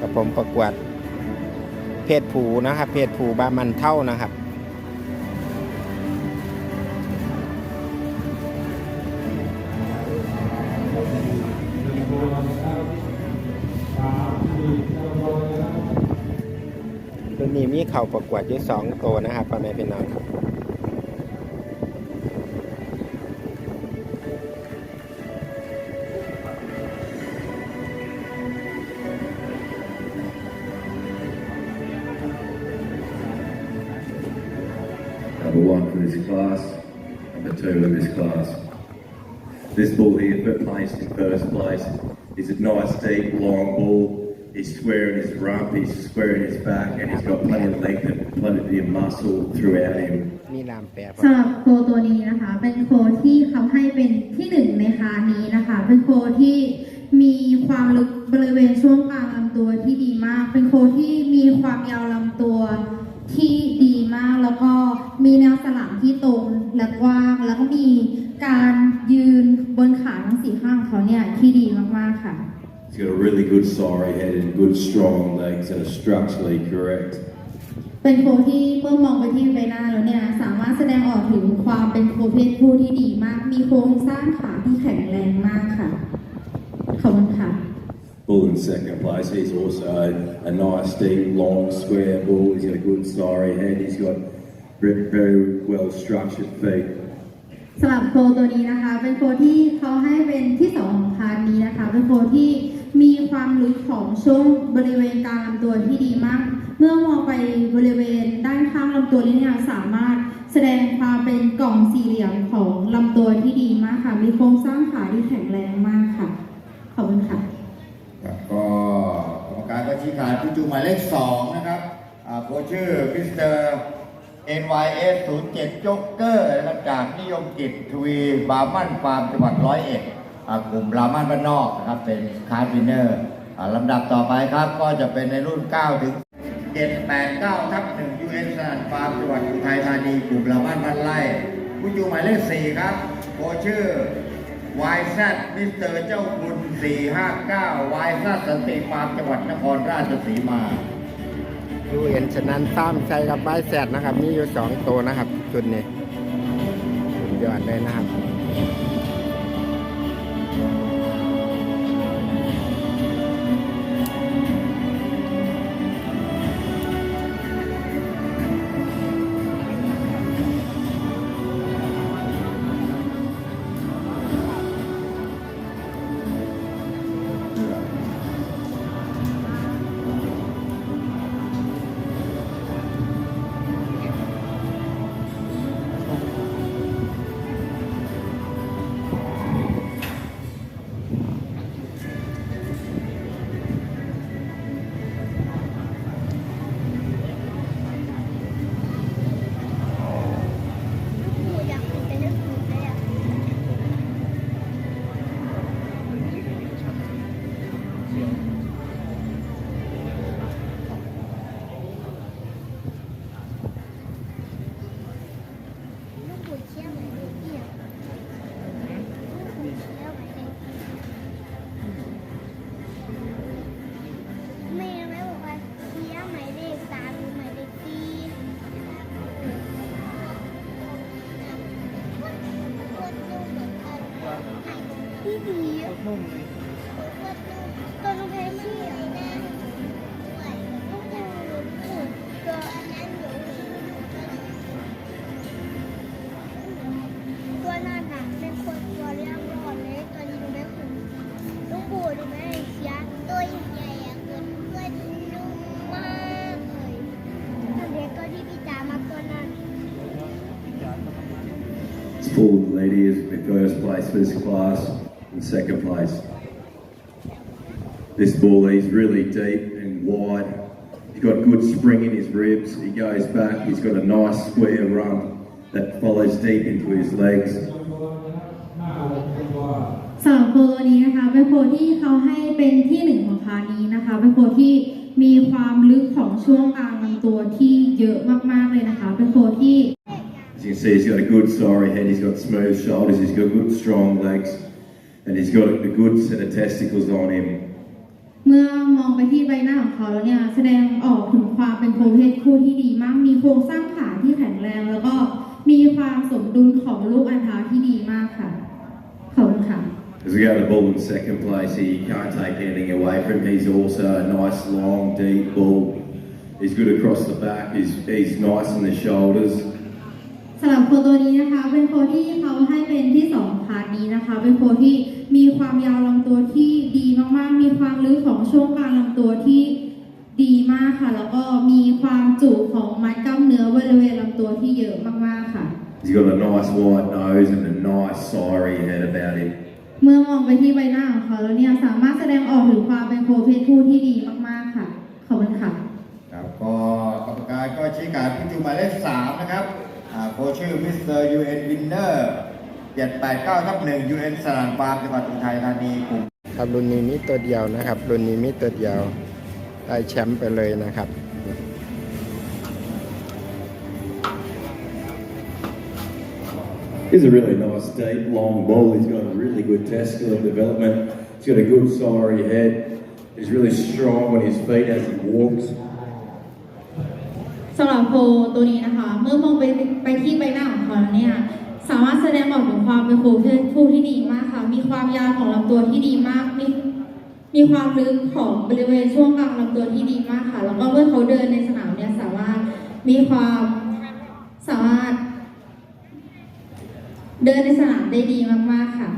กับผมประกวด เพศผูนะครับ เพศผูบามันเท่านะครับ ตัวนี้มีเข่าประกวดอยู่สองตัวนะครับพ่อแม่พี่น้อง one for this class, number two in this class. This ball here, but placed in first place, is a nice deep long ball. He's squaring his rump, he's squaring his back, and he's got plenty of length and plenty of muscle throughout him. มีลามแปรพอสำหรับโคตัวนี้นะคะ เป็นโคที่เขาให้เป็นที่หนึ่งในคานี้นะคะ เป็นโคที่มีความลึกบริเวณช่วงกลางลำตัวที่ดีมาก เป็นโคที่มีความยาวลำตัวที่ดี มากแล้วก็มีแนวสลังที่ตรงและกว้าง แล้วก็มีการยืนบนขาทั้งสี่ข้างของเขาเนี่ยที่ดีมากๆค่ะ He's got a really good sorry head and good strong legs and are structurally correct. เป็นโคที่เมื่อมองไปที่ใบหน้าแล้วเนี่ยสามารถแสดงออกถึงความเป็นโคเพศผู้ที่ดีมาก มีโครงสร้างขาที่แข็งแรงมากค่ะ ขอบคุณค่ะ Bull in second place. He's also a, nice, deep, long, square bull. He's got a good sorry head. He's got very, very well structured feet. สำหรับโคตัวนี้นะคะ เป็นโคที่เขาให้เป็นที่สองของพาร์ทนี้นะคะ เป็นโคที่มีความลึกของช่วงบริเวณกลางลำตัวที่ดีมาก เมื่อมองไปบริเวณด้านข้างลำตัวนี้เนี่ยสามารถแสดงความเป็นกล่องสี่เหลี่ยมของลำตัวที่ดีมากค่ะ มีโครงสร้างขาที่แข็งแรงมากค่ะ ขอบคุณค่ะ ครับก็กรรมการ ก็ชี้ขาดผู้จูหมายเลขสองนะครับโค้ชื่อมิสเตอร์ NYS 07จ็อกเกอร์นะครับจากนิยมกิจทวีบามันฟาร์มจังหวัดร้อยเอ็ดกลุ่มรามันบ้านนอกนะครับเป็นคาร์ดิเนอร์ลำดับต่อไปครับก็จะเป็นในรุ่น 9 ถึง 789ทับ1 UN สนันฟาร์มจังหวัดอุทัยธานีกลุ่มรามันบ้านไร่ผู้จูหมายเลข4ครับโค้ช วายแซดมิสเตอร์เจ้าคุณ 459 YZ สันติฟาร์มจังหวัดนครราชสีมาดูเอ็นฉะนั้นซ้ำใส่กับใบแซดนะครับ มีอยู่สองตัวนะครับ จุดนี้ยอดเลยนะครับ นุ่มเลยตัวลูกเพชรชี่ตัวนั้นน่ะเป็นคนตัวเลี้ยงรอดเลยตัวนี้ดูไหมคุณลูกปูดูไหมเสียตัวใหญ่อะเกินเพื่อนนุ่มมากเลยตัวเด็กตัวที่พี่จ๋ามาตัวนั้น This bull lady is in first place first class and second place. This bull, he's really deep and wide. He's got good spring in his ribs. He goes back. He's got a nice square rump that follows deep into his legs. สำหรับโคตัวนี้นะคะ เป็นโคที่เขาให้เป็นที่หนึ่งของพาร์ทนี้นะคะ เป็นโคที่มีความลึกของช่วงกลางลำตัวที่เยอะมากๆเลยนะคะ เป็นโคที่ As you can see, he's got a good sorry head. He's got smooth shoulders. He's got good strong legs, And he's got a good set of testicles on him. เมื่อมองไปที่ใบหน้าของเขาแสดงออกถึงความเป็นโคเพศคู่ที่ดีมาก มีโครงสร้างขาที่แข็งแรง แล้วก็มีความสมดุลของลูกอัณฑาที่ดีมากค่ะ ขอบคุณค่ะ As we go to the ball in second place here, you can't take anything away from him. He's also a nice, long, deep ball. He's good across the back. He's, he's nice in the shoulders. สำหรับโคตัวนี้นะคะ เป็นโคที่เขาให้เป็นที่สองพาร์ทนี้นะคะ เป็นโคที่มีความ ยาวลำตัวที่ดีมากๆ มีความลึกของช่วงกลางลำตัวที่ดีมากค่ะ แล้วก็มีความจุของมัดกล้ามเนื้อบริเวณลำตัวที่เยอะมากๆค่ะ He's got a nice wide nose and a nice siry head about him. เมื่อมองไปที่ใบหน้าของเขาแล้วเนี่ยสามารถแสดงออกถึงความเป็นโคเพศผู้ที่ดีมากๆค่ะ ขอบคุณค่ะครับก็กรรมการก็ชี้การพิจูหมายเลขสามนะครับอ่าโคชชื่อมิสเตอร์ยูเอ็นวินเนอร์ เจ็ดแปดเก้าทับหนึ่งยูเอ็นสนามฟาร์มจังหวัดอุทัยธานีกลุ่มครับรุ่นนี้มีตัวเดียวนะครับ รุ่นนี้มีตัวเดียวได้แชมป์ไปเลยนะครับ He's a really nice, deep, long ball. He's got a really good testicular development. He's got a good siry head. He's really strong on his feet as he walks. สำหรับโคตัวนี้นะคะ เมื่อมองไปไปที่ใบหน้าของเขาแล้วเนี่ย สามารถแสดงออกถึงความเป็นโคเพศผู้ที่ดีมากค่ะ มีความยาวของลำตัวที่ดีมาก มีมีความลึกของบริเวณช่วงกลางลำตัวที่ดีมากค่ะ แล้วก็เมื่อเขาเดินในสนามเนี่ยสามารถมีความสามารถ เดินในสนามได้ดีมาก ๆ ค่ะ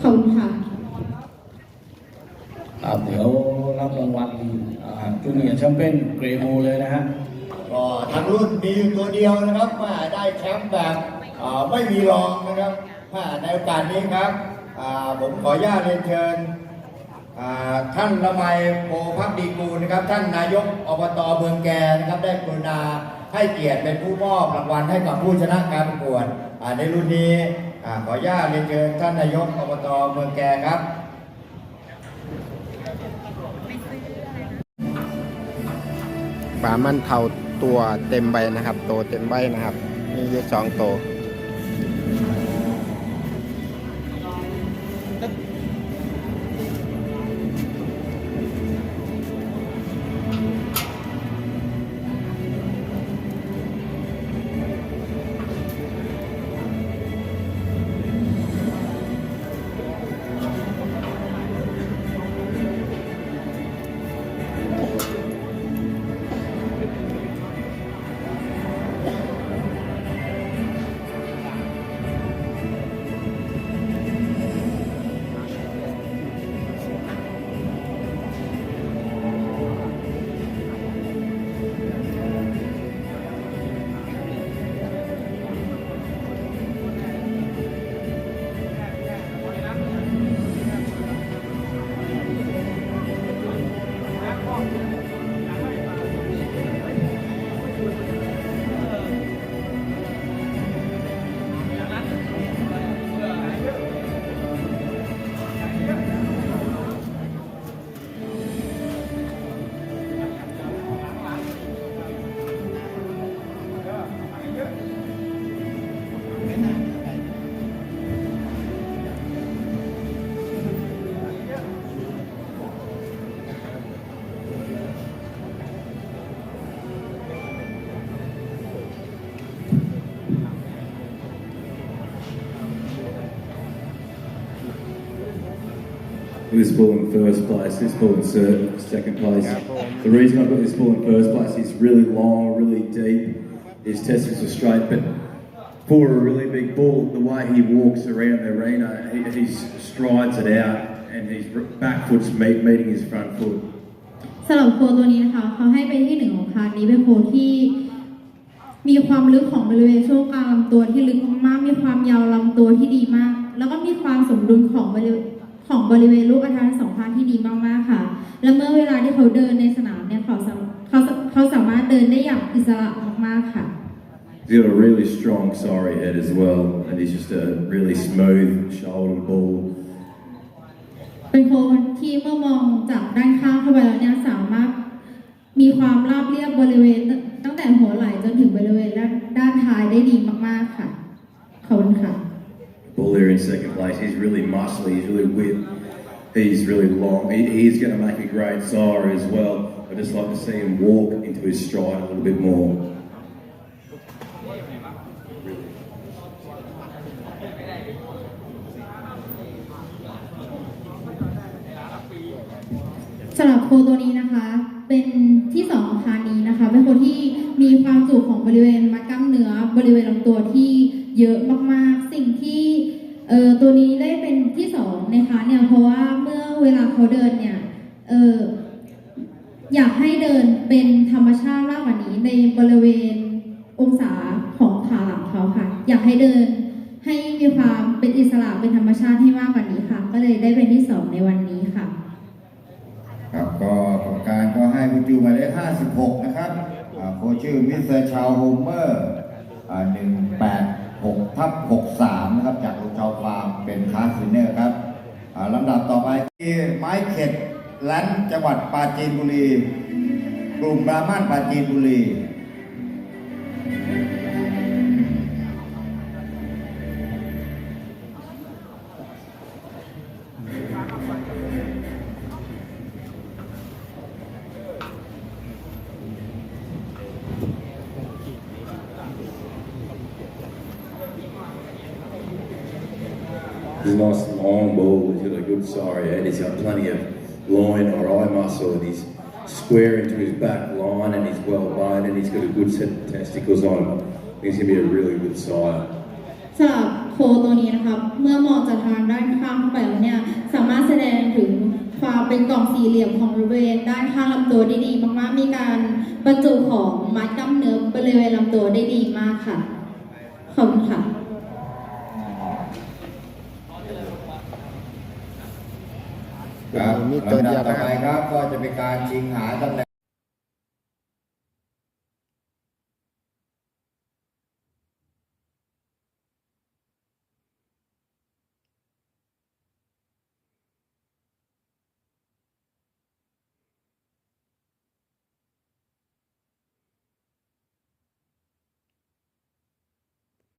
ขอบคุณค่ะครับเดี๋ยวรับรางวัลจูเนียร์แชมเปี้ยนเกรโมเลยนะฮะก็ทั้งรุ่นมีอยู่ตัวเดียวนะครับมาได้แชมป์แบบอ่า ไม่มีรองนะครับในโอกาสนี้ครับผมขออนุญาตเรียนเชิญท่านละไมโพพักดีกูนะครับ ท่านนายกอบตเมืองแกนะครับ ได้กรุณาให้เกียรติเป็นผู้มอบรางวัลให้กับผู้ชนะการประกวดในรุ่นนี้ขออนุญาตเรียนเชิญท่านนายกอบตเมืองแกครับปลามันเทาตัวเต็มใบนะครับ โตเต็มใบนะครับ มีอยู่สองโต This ball in first place, this ball in third, second place. The reason I got this ball in first place is really long, really deep. His testicles are straight, but for a really big ball, the way he walks around the arena, he, he strides it out, and his back foot's meet, meeting his front foot. สำหรับโคตัวนี้นะคะเขาให้เป็นที่หนึ่งของคาร์ดนี้เป็นโคที่มีความลึกของบริเวณช่วงกลางลำตัวที่ลึกมากๆมีความยาวลำตัวที่ดีมาก แล้วก็มีความสมดุลของบริ ของบริเวณลูกอัณฑาทั้งสองข้างที่ดีมากๆค่ะ และเมื่อเวลาที่เขาเดินในสนามเนี่ยเขาสามเขาเขาสามารถเดินได้อย่างอิสระมากๆค่ะ He's got a really strong sorry head as well, and he's just a really smooth shouldered ball. เป็นโคที่เมื่อมองจากด้านข้างเข้าไปแล้วเนี่ยสามารถมีความราบเรียบบริเวณตั้งแต่หัวไหล่จนถึงบริเวณด้านด้านท้ายได้ดีมากๆค่ะขอบคุณค่ะ Ball there in second place. He's really muscly. He's really whip. He's really long. He, he's going to make a great sire as well. A I just like to see him walk into his stride a little bit more. สำหรับโคตัวนี้นะคะเป็นที่สองของคานีนะคะเป็นโคที่มีความจุของบริเวณมัดกล้ามเนื้อบริเวณลำตัวที่ เยอะมากๆ สิ่งที่เออตัวนี้ได้เป็นที่สองนะคะเนี่ยเพราะว่าเมื่อเวลาเขาเดินเนี่ยเอออยากให้เดินเป็นธรรมชาติมากกว่านี้ในบริเวณองศาของขาหลังเขาค่ะ อยากให้เดินให้มีความเป็นอิสระเป็นธรรมชาติให้มากกว่านี้ค่ะ ก็เลยได้เป็นที่สองในวันนี้ค่ะ ครับก็ผลการก็ให้คุณจูมาเลข56 นะครับโคชื่อมิสเตอร์ชาวโฮเมอร์หนึ่งแปด 6ทับ63 นะครับ จากลูกชาวฟาร์มเป็นคาสิเนอร์ครับลำดับต่อไปที่ไม้เข็ดแลนจังหวัดปราจีนบุรี กลุ่มบราหมันปราจีนบุรี nice long ball. He's got a good sorry head. He's got plenty of loin or eye muscle. And he's square into his back line and he's well boned and he's got a good set of testicles on him. I think he's going to be a really good sire. สำหรับโคตัวนี้นะคะเมื่อมองจากทางด้านข้างไปแล้วเนี่ยสามารถแสดงถึงความเป็นกล่องสี่เหลี่ยมของบริเวณด้านข้างลำตัวได้ดีมากๆ มีการบรรจุของมัดกล้ามเนื้อบริเวณลำตัวได้ดีมากค่ะ ขอบคุณค่ะ ครับ มีตัวเดียวลำดับต่อนะคไปรับครับก็จะเป็นการชิงหาตำแหน่ง